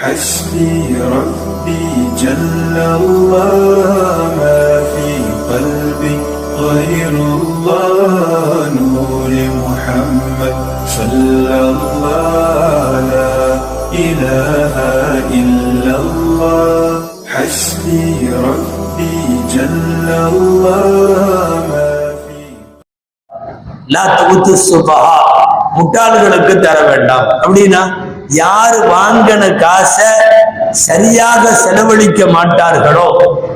حسبي ربي جل الله ما في قلبي غير الله نور محمد صلى الله لا إله إلا الله حسبي ربي جل الله ما في லா தகுத்து சுபஹா முட்டாள்களுக்கு தர வேண்டாம் அப்படின்னா யார் வாங்கின காசை சரியாக செலவழிக்க மாட்டார்களோ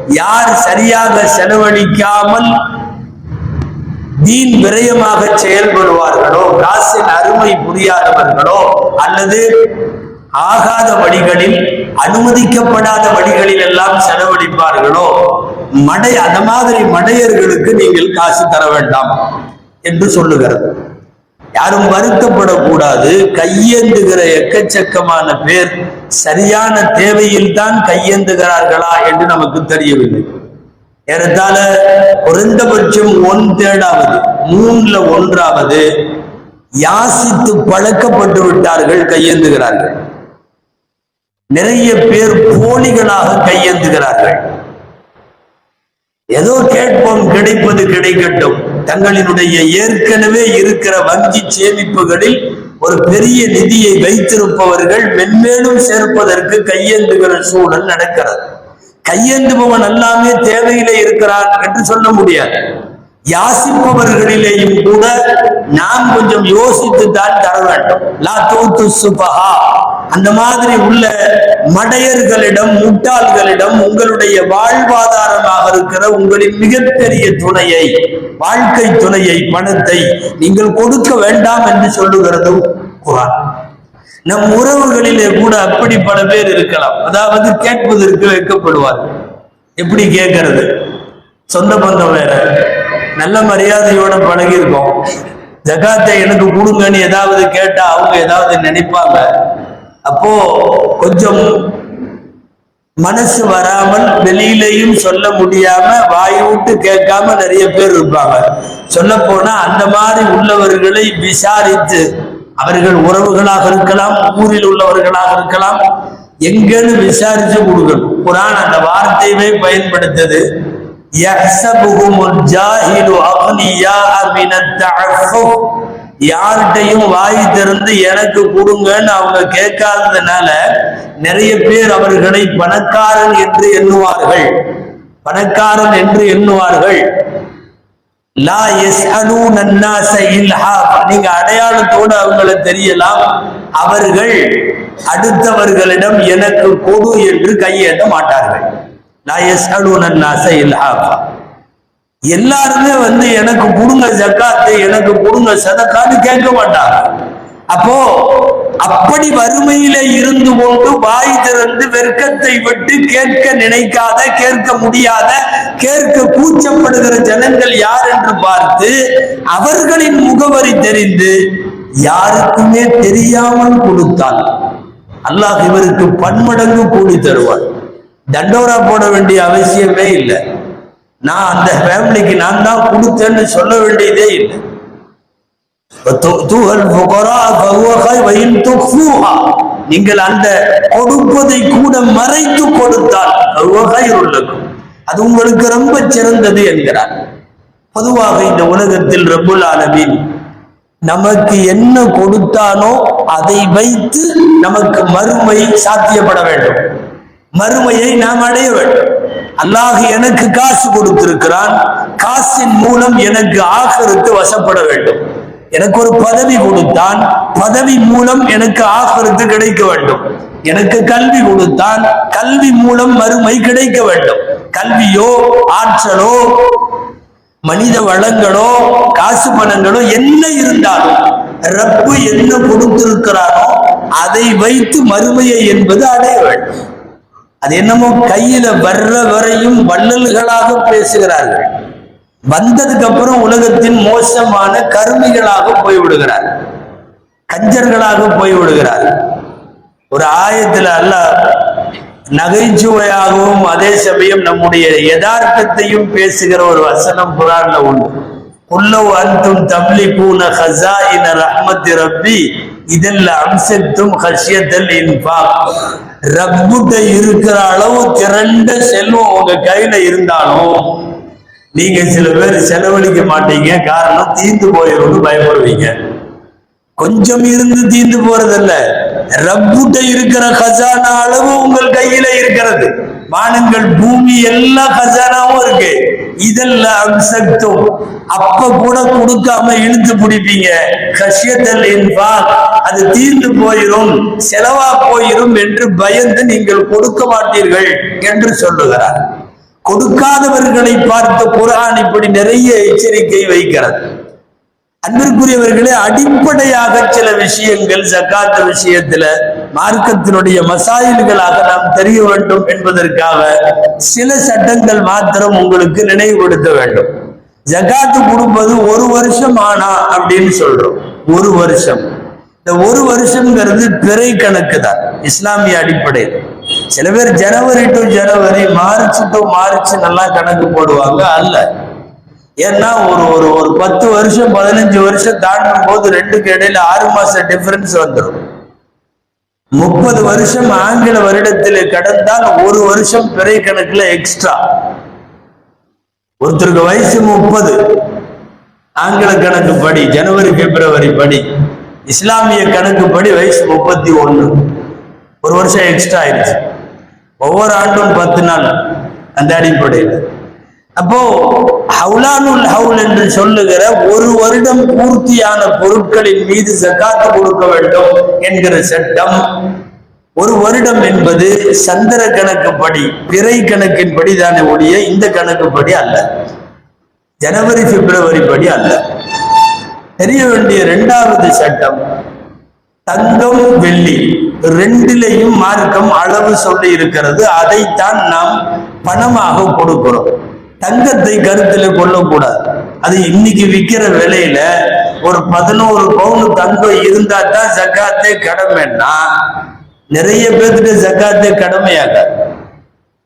யார் சரியாக செலவழிக்காமல் வீண் விரயமாக செயல்படுவார்களோ காசின் அருமை புரியாதவர்களோ அல்லது ஆகாத வழிகளில் அனுமதிக்கப்படாத வழிகளில் எல்லாம் செலவழிப்பார்களோ மடை அந்த மாதிரி மடையர்களுக்கு நீங்கள் காசு தர வேண்டாம் என்று சொல்லுகிறது. யாரும் வருத்தப்படக்கூடாது. கையேந்துகிற எக்கச்சக்கமான பேர் சரியான தேவையில் தான் கையேந்துகிறார்களா என்று நமக்கு தெரியவில்லை. ஏறத்தால குறைந்தபட்சம் ஒன் தேர்டாவது மூணுல ஒன்றாவது யாசித்து பழக்கப்பட்டு விட்டார்கள் கையேந்துகிறார்கள். நிறைய பேர் போலிகளாக கையேந்துகிறார்கள். ஏதோ கேட்போம் கிடைப்பது கிடைக்கட்டும். தங்களினுடைய ஏற்கனவே இருக்கிற வங்கி சேமிப்புகளில் ஒரு பெரிய நிதியை வைத்திருப்பவர்கள் மென்மேலும் சேர்ப்பதற்கு கையேந்துகிற சூழல் நடக்கிறது. கையேந்துபவன் எல்லாமே தேவையிலே இருக்கிறான் என்று சொல்ல முடியாது. யாசிப்பவர்களிலேயும் கூட நாம் கொஞ்சம் யோசித்து தான் தர வேண்டும். லா தூத்து சுபஹா அந்த மாதிரி உள்ள மடையர்களிடம் முட்டாள்களிடம் உங்களுடைய வாழ்வாதாரமாக இருக்கிற உங்களின் மிகப்பெரிய துணையை வாழ்க்கை துணையை பணத்தை நீங்கள் கொடுக்க வேண்டாம் என்று சொல்லுகிறதும் குரான். நம் உறவுகளிலே கூட அப்படி பல பேர் இருக்கலாம். அதாவது கேட்பதற்கு வைக்கப்படுவார்கள். எப்படி கேட்கறது? சொந்த பந்தம் வேற. நல்ல மரியாதையோட பழகி இருக்கோம் ஜகாத்தை எனக்கு கொடுங்கன்னு ஏதாவது கேட்டா அவங்க ஏதாவது நினைப்பாங்க. அப்போ கொஞ்சம் மனசு வராமல் வெளியிலையும் சொல்ல முடியாம வாய் விட்டு கேட்காம நிறைய பேர் இருப்பாங்க சொல்ல போனா அந்த மாதிரி உள்ளவர்களை விசாரித்து அவர்கள் உறவுகளாக இருக்கலாம் ஊரில் உள்ளவர்களாக இருக்கலாம் எங்கன்னு விசாரிச்சு கொடுக்கணும் குரான் அந்த வார்த்தையவே பயன்படுத்தது يحسبهم الجاهل أغنياء من التعفف யார்கிட்டையும் வாய் திறந்து எனக்கு கொடுங்கன்னு அவங்க கேட்காததுனால நிறைய பேர் அவர்களை பணக்காரன் என்று எண்ணுவார்கள். பணக்காரன் என்று எண்ணுவார்கள். லா யஸ்அலூன அன்னாஸ நீங்க அடையாளத்தோட அவங்களை தெரியலாம். அவர்கள் அடுத்தவர்களிடம் எனக்கு கொடு என்று கையேற்ற மாட்டார்கள். லா யஸ்அலூன அன்னாஸ இல்ஹாஃபா எல்லாருமே வந்து எனக்கு கொடுங்க ஜக்காத்து எனக்கு கொடுங்க சதக்கான்னு கேட்க மாட்டாங்க. அப்போ அப்படி வறுமையில இருந்து கொண்டு வாய் திறந்து வெர்க்கத்தை விட்டு கேட்க நினைக்காத கேட்க முடியாத கேட்க கூச்சப்படுகிற ஜனங்கள் யார் என்று பார்த்து அவர்களின் முகவரி தெரிந்து யாருக்குமே தெரியாமல் கொடுத்தால் அல்லாஹ் இவருக்கு பன்மடங்கு கூடி தருவார். தண்டோரா போட வேண்டிய அவசியமே இல்லை. நான் அந்த ஃபேமிலிக்கு நான் தான் கொடுத்தேன்னு சொல்ல வேண்டியதே இல்லை. நீங்கள் அந்த கொடுப்பதை கூட மறைத்து கொடுத்தால் அது உங்களுக்கு ரொம்ப சிறந்தது என்கிறார். பொதுவாக இந்த உலகத்தில் ரபுல் ஆலமின் நமக்கு என்ன கொடுத்தானோ அதை வைத்து நமக்கு மறுமை சாத்தியப்பட வேண்டும். மறுமையை நாம் அடைய வேண்டும். அல்லாஹ் எனக்கு காசு கொடுத்திருக்கிறான். காசின் மூலம் எனக்கு ஆகருக்கு வசப்பட வேண்டும். எனக்கு ஒரு பதவி கொடுத்தான். பதவி மூலம் எனக்கு ஆகருக்கு கிடைக்க வேண்டும். எனக்கு கல்வி கொடுத்தான். கல்வி மூலம் மறுமை கிடைக்க வேண்டும். கல்வியோ ஆற்றலோ மனித வளங்களோ காசு பணங்களோ என்ன இருந்தாலும் ரப்பு என்ன கொடுத்திருக்கிறானோ அதை வைத்து மறுமையை என்பது அடைய வேண்டும் அது என்னமோ கையில வர்ற வரையும் வள்ளல்களாக பேசுகிறார்கள். வந்ததுக்கு அப்புறம் உலகத்தின் மோசமான கருமிகளாக போய்விடுகிறார் கஞ்சர்களாக போய்விடுகிறார் ஒரு ஆயத்துல அல்ல நகைச்சுவையாகவும் அதே சமயம் நம்முடைய யதார்த்தத்தையும் பேசுகிற ஒரு வசனம் குரான்ல உண்டு. குல்லவ் பூன ஹசா இன ரஹ்மத்தி ரப்பி இதெல்லாம் அம்சத்தும் ஹஷியத்தல் இன்பாக் ரப்புட்ட இருக்கிற அளவு திரண்ட செல்வம் உங்க கையில இருந்தாலும் நீங்க சில பேர் செலவழிக்க மாட்டீங்க காரணம் தீந்து போயிடும்னு பயப்படுவீங்க. கொஞ்சம் இருந்து தீந்து போறதில்லை. ரப்புட்ட இருக்கிற கஜானா அளவு உங்கள் கையில இருக்கிறது. வானங்கள் பூமி எல்லா கஜானாவும் இருக்கு. இதெல்லாம் அம்சத்தும். அப்ப கூட கொடுக்காம இழுத்து பிடிப்பீங்க. கஷ்யத்தல் என்பா அது தீர்ந்து போயிரும் செலவா போயிரும் என்று பயந்து நீங்கள் கொடுக்க மாட்டீர்கள் என்று சொல்லுகிறார். கொடுக்காதவர்களை பார்த்து குரான் இப்படி நிறைய எச்சரிக்கை வைக்கிறது. அன்பிற்குரியவர்களே அடிப்படையாக சில விஷயங்கள் ஜக்காத்த விஷயத்துல மார்க்கத்தினுடைய மசாயில்களாக நாம் தெரிய வேண்டும் என்பதற்காக சில சட்டங்கள் மாத்திரம் உங்களுக்கு நினைவுபடுத்த வேண்டும். ஜக்காத்து கொடுப்பது ஒரு வருஷம் ஆனா அப்படின்னு சொல்றோம். ஒரு வருஷம். இந்த ஒரு வருஷம்ங்கிறது பிறை கணக்கு தான். இஸ்லாமிய அடிப்படையில். சில பேர் ஜனவரி டு ஜனவரி மார்ச் டு மார்ச் நல்லா கணக்கு போடுவாங்க அல்ல. ஏன்னா ஒரு ஒரு ஒரு பத்து வருஷம் பதினஞ்சு வருஷம் தாண்டும் போது ரெண்டுக்கு இடையில ஆறு மாசம் டிஃபரன்ஸ் வந்துடும் முப்பது வருஷம் ஆங்கில வருடத்தில் கடந்தால் ஒரு வருஷம் பிறை கணக்குல எக்ஸ்ட்ரா ஒருத்தருக்கு வயசு முப்பது. ஆங்கில கணக்கு படி ஜனவரி பிப்ரவரி படி. இஸ்லாமிய கணக்கு படி வயசு முப்பத்தி ஒன்று ஒரு வருஷம் எக்ஸ்ட்ரா ஆயிடுச்சு. ஒவ்வொரு ஆண்டும் பத்து நாள். அந்த அடிப்படையில். அப்போ ஹவுலானுல் ஹவுல் என்று சொல்லுகிற ஒரு வருடம் பூர்த்தியான பொருட்களின் மீது ஜக்காத்து கொடுக்க வேண்டும் என்கிற சட்டம். ஒரு வருடம் என்பது சந்திர கணக்குப்படி பிறை கணக்கின்படி தானே ஒழிய இந்த கணக்குப்படி அல்ல. ஜனவரி பிப்ரவரி படி அல்ல. தெரிய வேண்டிய இரண்டாவது சட்டம் தங்கம் வெள்ளி ரெண்டிலையும் மார்க்கம் அளவு சொல்லி இருக்கிறது. அதைத்தான் நாம் பணமாக கொடுக்கிறோம். தங்கத்தை கருத்தில் கொள்ளக்கூடாது. அது இன்னைக்கு விற்கிற விலையில ஒரு பதினோரு பவுன் தங்கம் இருந்தா தான் ஜக்காத்தே கடமைன்னா நிறைய பேர்த்துட்டு ஜக்காத்தே கடமையாகாது.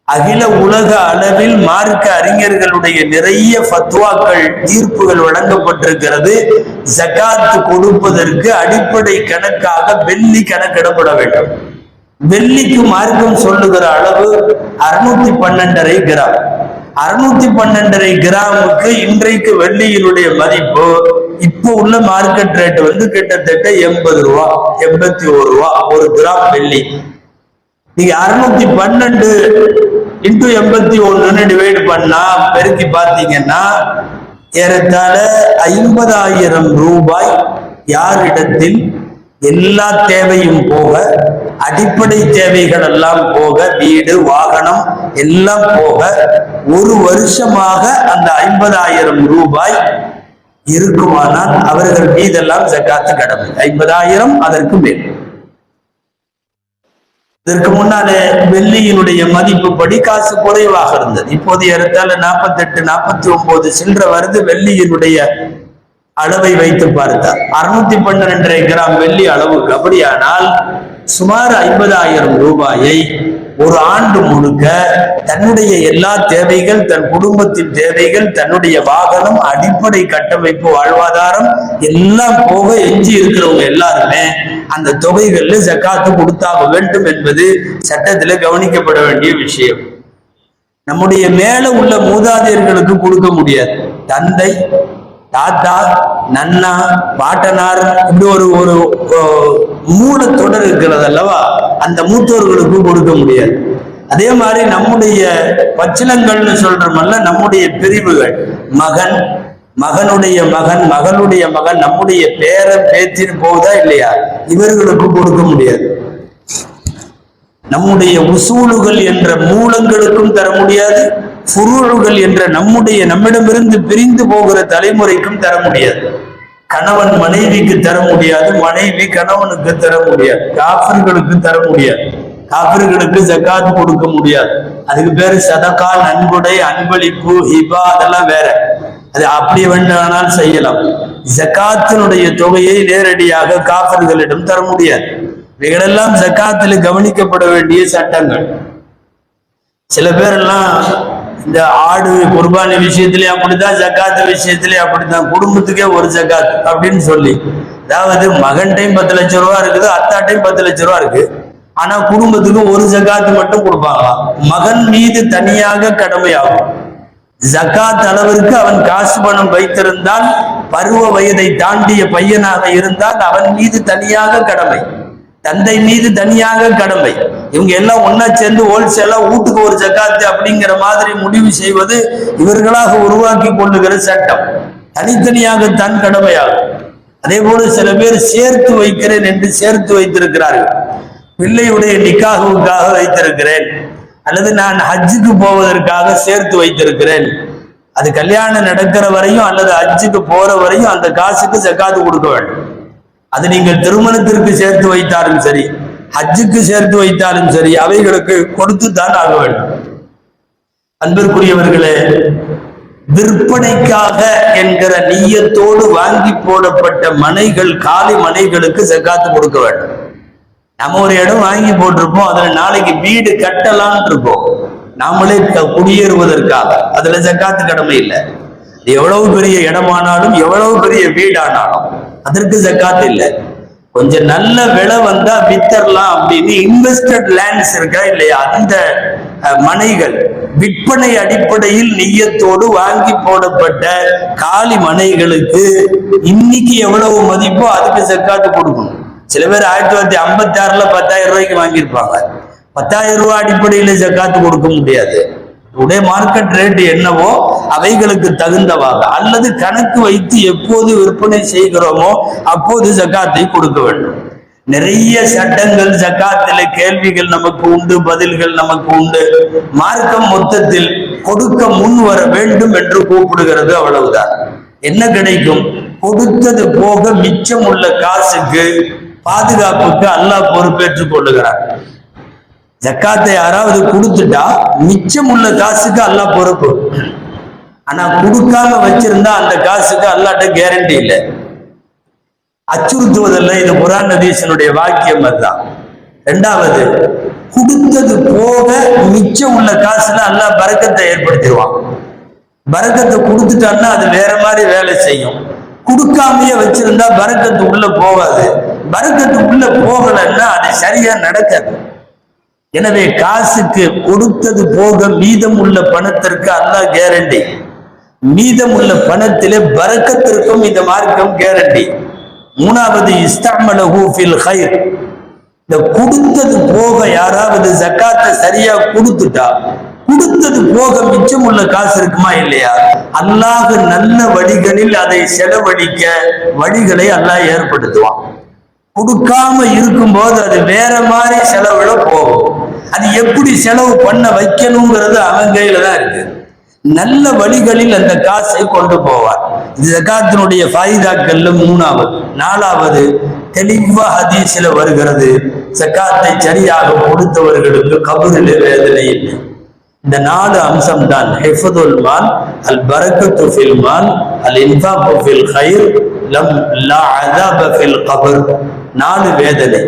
அகில உலக அளவில் மார்க்க அறிஞர்களுடைய நிறைய ஃபத்வாக்கள் தீர்ப்புகள் வழங்கப்பட்டிருக்கிறது. ஜகாத் கொடுப்பதற்கு அடிப்படை கணக்காக வெள்ளி கணக்கிடப்பட வேண்டும். வெள்ளிக்கு மார்க்கம் சொல்லுகிற அளவு அறுநூத்தி பன்னெண்டரை கிராம். அறுநூத்தி பன்னெண்டரை கிராமுக்கு இன்றைக்கு வெள்ளியினுடைய மதிப்பு. இப்போ உள்ள மார்க்கெட் ரேட் வந்து கிட்டத்தட்ட எண்பது ரூபா எண்பத்தி ஒரு ரூபா ஒரு கிராம் வெள்ளி. நீங்க அறுநூத்தி பன்னெண்டு இன்டூ எண்பத்தி ஒண்ணுன்னு டிவைட் பண்ணா பெருக்கி பார்த்தீங்கன்னா ஏறத்தாழ ஐம்பதாயிரம் ரூபாய் யாரிடத்தில் எல்லா தேவையும் போக அடிப்படை தேவைகள் எல்லாம் போக வீடு வாகனம் எல்லாம் போக ஒரு வருஷமாக அந்த ஐம்பதாயிரம் ரூபாய் இருக்குமானால் அவர்கள் மீதெல்லாம் ஜக்காத்து கடமை. ஐம்பதாயிரம் அதற்கு மேல். இதற்கு முன்னாலே வெள்ளியினுடைய மதிப்பு படி காசு குறைவாக இருந்தது. இப்போது ஏறத்தாழ நாற்பத்தெட்டு நாற்பத்தி ஒன்பது சென்ற வருது வெள்ளியினுடைய அளவை வைத்து பார்த்தார் அறுநூத்தி பன்னிரெண்டரை கிராம் வெள்ளி அளவுக்கு. அப்படியானால் சுமார் ஐம்பதாயிரம் ரூபாயை ஒரு ஆண்டு முழுக்க தன்னுடைய எல்லா தேவைகள் தன் குடும்பத்தின் தேவைகள் தன்னுடைய வாகனம் அடிப்படை கட்டமைப்பு வாழ்வாதாரம் எல்லாம் போக எஞ்சி இருக்கிறவங்க எல்லாருமே அந்த தொகைகள்ல ஜக்காத்து கொடுத்தாக வேண்டும் என்பது சட்டத்துல கவனிக்கப்பட வேண்டிய விஷயம். நம்முடைய மேல உள்ள மூதாதையர்களுக்கு கொடுக்க முடியாது. தந்தை தாத்தா நன்னா பாட்டனார் இப்படி ஒரு ஒரு மூல தொடர் இருக்கிறது அல்லவா? அந்த மூத்தோர்களுக்கு கொடுக்க முடியாது. அதே மாதிரி நம்முடைய பச்சிலங்கள்னு சொல்றமல்ல நம்முடைய பிரிவுகள். மகன் மகனுடைய மகன் மகளுடைய மகன் நம்முடைய பேரன் பேத்தின் போகுதா இல்லையா? இவர்களுக்கு கொடுக்க முடியாது. நம்முடைய உசூலுகள் என்ற மூலங்களுக்கும் தர முடியாது. ஃபுரூழுகள் என்ற நம்முடைய நம்மிடமிருந்து பிரிந்து போகிற தலைமுறைக்கும் தர முடியாது. கணவன் மனைவிக்கு தர முடியாது மனைவி கணவனுக்கு தர முடியாது காஃபிர்களுக்கு தர முடியாது காஃபிர்களுக்கு ஜக்காத் கொடுக்க முடியாது. அதுக்கு பேரு சதக்கா நன்கொடை அன்பளிப்பு ஹிபா அதெல்லாம் வேற. அது அப்படி வேண்டானால் செய்யலாம். ஜக்காத்தினுடைய தொகையை நேரடியாக காஃபர்களிடம் தர முடியாது. இவைகளெல்லாம் ஜக்காத்தில் கவனிக்கப்பட வேண்டிய சட்டங்கள். சில பேரெல்லாம் இந்த ஆடு குர்பானி விஷயத்திலே அப்படிதான் ஜக்காத்து விஷயத்திலே அப்படித்தான். குடும்பத்துக்கே ஒரு ஜக்காத் அப்படின்னு சொல்லி. அதாவது மகன்டையும் பத்து லட்சம் ரூபா இருக்குது அத்தாட்டையும் பத்து லட்சம் ரூபா இருக்கு. ஆனா குடும்பத்துக்கு ஒரு ஜகாத்து மட்டும் கொடுப்பாங்களாம் மகன் மீது தனியாக கடமையாகும். ஜகாத் அளவிற்கு அவன் காசு பணம் வைத்திருந்தால் பருவ வயதை தாண்டிய பையனாக இருந்தால் அவன் மீது தனியாக கடமை. தந்தை மீது தனியாக கடமை. இவங்க எல்லாம் ஒன்னா சேர்ந்து ஹோல்சேலா வீட்டுக்கு ஒரு ஜக்காத்து அப்படிங்கிற மாதிரி முடிவு செய்வது இவர்களாக உருவாக்கி கொள்ளுகிற சட்டம். தனித்தனியாக தனித்தனியாகத்தான் கடமையாகும். அதே போல சில பேர் சேர்த்து வைக்கிறேன் என்று சேர்த்து வைத்திருக்கிறார்கள். பிள்ளையுடைய நிக்காகுவுக்காக வைத்திருக்கிறேன். அல்லது நான் ஹஜ்ஜுக்கு போவதற்காக சேர்த்து வைத்திருக்கிறேன். அது கல்யாணம் நடக்கிற வரையும் அல்லது ஹஜ்ஜுக்கு போற வரையும் அந்த காசுக்கு ஜக்காத்து கொடுக்க வேண்டும். அது நீங்கள் திருமணத்திற்கு சேர்த்து வைத்தாலும் சரி ஹஜ்ஜுக்கு சேர்த்து வைத்தாலும் சரி அவைகளுக்கு கொடுத்து தான் ஆக வேண்டும். அன்பிற்குரியவர்களே விற்பனைக்காக என்கிற நீயத்தோடு வாங்கி போடப்பட்ட மனைகள் காலி மனைகளுக்கு செக்காத்து கொடுக்க வேண்டும். நம்ம ஒரு இடம் வாங்கி போட்டிருப்போம் அதுல நாளைக்கு வீடு கட்டலான்னு இருப்போம். நாமளே குடியேறுவதற்காக. அதுல ஜக்காத்து கடமை இல்லை. எவ்வளவு பெரிய இடமானாலும் எவ்வளவு பெரிய வீடானாலும் அதற்கு ஜக்காத்து இல்லை. கொஞ்சம் நல்ல விலை வந்தா வித்தரலாம் அப்படின்னு இன்வெஸ்டட் லேண்ட்ஸ் இருக்கா இல்லையா? அந்த மனைகள் விற்பனை அடிப்படையில் நெய்யத்தோடு வாங்கி போடப்பட்ட காலி மனைகளுக்கு இன்னைக்கு எவ்வளவு மதிப்போ அதுக்கு ஜக்காத்து கொடுக்கணும். சில பேர் ஆயிரத்தி தொள்ளாயிரத்தி ஐம்பத்தி ஆறுல பத்தாயிரம் ரூபாய்க்கு வாங்கியிருப்பாங்க. பத்தாயிரம் ரூபாய் அடிப்படையில ஜக்காத்து கொடுக்க முடியாது. உடைய மார்க்கெட் ரேட் என்னவோ அவைகளுக்கு தகுந்தவாக அல்லது கணக்கு வைத்து எப்போது விற்பனை செய்கிறோமோ அப்போது ஜக்காத்தை கொடுக்க வேண்டும். நிறைய சட்டங்கள் ஜக்காத்தில கேள்விகள் நமக்கு உண்டு பதில்கள் நமக்கு உண்டு. மார்க்கம் மொத்தத்தில் கொடுக்க முன் வர வேண்டும் என்று கூப்பிடுகிறது அவ்வளவுதான். என்ன கிடைக்கும்? கொடுத்தது போக மிச்சம் உள்ள காசுக்கு பாதுகாப்புக்கு அல்லாஹ் பொறுப்பேற்றுக் கொள்ளுகிறார் ஜக்காத்தை யாராவது கொடுத்துட்டா மிச்சம் உள்ள காசுக்கு அல்லாஹ் பொறுப்பு. ஆனா கொடுக்காம வச்சிருந்தா அந்த காசுக்கு அல்லாட்ட கேரண்டி இல்லை. அச்சுறுத்துவதல்ல இது குரான் நதீசனுடைய வாக்கியம் அதுதான். ரெண்டாவது கொடுத்தது போக மிச்சம் உள்ள காசுல அல்லா பறக்கத்தை ஏற்படுத்திடுவான். பரக்கத்தை கொடுத்துட்டான்னா அது வேற மாதிரி வேலை செய்யும். கொடுக்காமையே வச்சிருந்தா பறக்கத்து உள்ள போகாது. பறக்கத்து உள்ள போகலைன்னா அது சரியா நடக்காது. எனவே காசுக்கு கொடுத்தது போக மீதம் உள்ள பணத்திற்கு அல்லாஹ் கேரண்டி மீதம் உள்ள பணத்திலே பறக்கத்திற்கும் இந்த மார்க்கம் கேரண்டி மூணாவது இஸ்தாமலஹு ஃபில் ஹைர் இந்த கொடுத்தது போக யாராவது ஜக்காத்தை சரியா கொடுத்துட்டா கொடுத்தது போக மிச்சம் உள்ள காசு இருக்குமா இல்லையா? அல்லாஹ் நல்ல வழிகளில் அதை செலவழிக்க வழிகளை அல்லாஹ் ஏற்படுத்துவான். கொடுக்காம இருக்கும்போது அது வேற மாதிரி செலவுல போகும். அது எப்படி செலவு பண்ண வைக்கணுங்கிறது அவன் கையில தான் இருக்கு. நல்ல வழிகளில் அந்த காசை கொண்டு போவார். இது ஜக்காத்தினுடைய ஃபாயிதாக்கள்ல மூணாவது. நாலாவது தெளிவா ஹதீஸ்ல வருகிறது ஜக்காத்தை சரியாக கொடுத்தவர்களுக்கு கபரிலே வேதனை இல்லை. இந்த நாலு அம்சம் தான் ஹெஃபதுல் மான் அல் பரக்கத்து ஃபில் மான் அல் இன்ஃபாக்கு ஃபில் ஹைர் லம் லா அதாப ஃபில் கபர். நாலு வேதனை.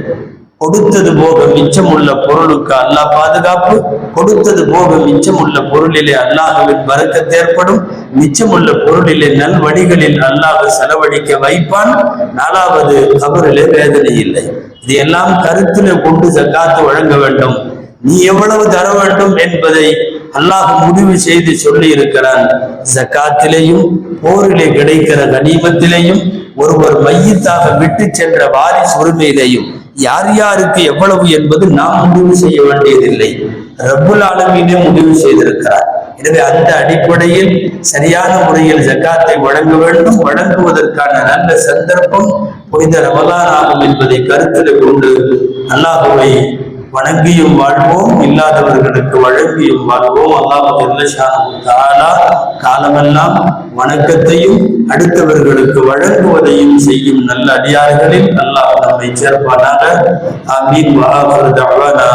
கொடுத்தது போக மிச்சம் உள்ள பொருளுக்கு அல்லாஹ் பாதுகாப்பு. கொடுத்தது போக மிச்சம் உள்ள பொருளிலே அல்லாஹுவின் வரக்கத்து ஏற்படும். மிச்சமுள்ள பொருளிலே நல்வழிகளில் அல்லாஹ் செலவழிக்க வைப்பான். நாலாவது கபரிலே வேதனை இல்லை. இது எல்லாம் கருத்திலே கொண்டு ஜக்காத்து வழங்க வேண்டும். நீ எவ்வளவு தர வேண்டும் என்பதை அல்லாஹ் முடிவு செய்து சொல்லி இருக்கிறான் ஜக்காத்திலேயும் போரிலே கிடைக்கிற கனிமத்திலேயும் ஒருவர் மையத்தாக விட்டு சென்ற வாரிசு உரிமையிலேயும் யார் யாருக்கு எவ்வளவு என்பது நாம் முடிவு செய்ய வேண்டியதில்லை. ரப்புல் ஆலமீனே முடிவு செய்திருக்கிறார். எனவே அந்த அடிப்படையில் சரியான முறையில் ஜக்காத்தை வழங்க வேண்டும். வழங்குவதற்கான நல்ல சந்தர்ப்பம் புனித ரமலான் ஆகும் என்பதை கருத்தில் கொண்டு அல்லாஹுவை வணங்கியும் வாழ்வோம் இல்லாதவர்களுக்கு வழங்கியும் வாழ்வோம். அல்லாஹாலா காலமெல்லாம் வணக்கத்தையும் அடுத்தவர்களுக்கு வழங்குவதையும் செய்யும் நல்ல அடியார்களில் அல்லாஹ் நம்மை சேர்ப்பானாக. ஆமீன். وآخر دعوانا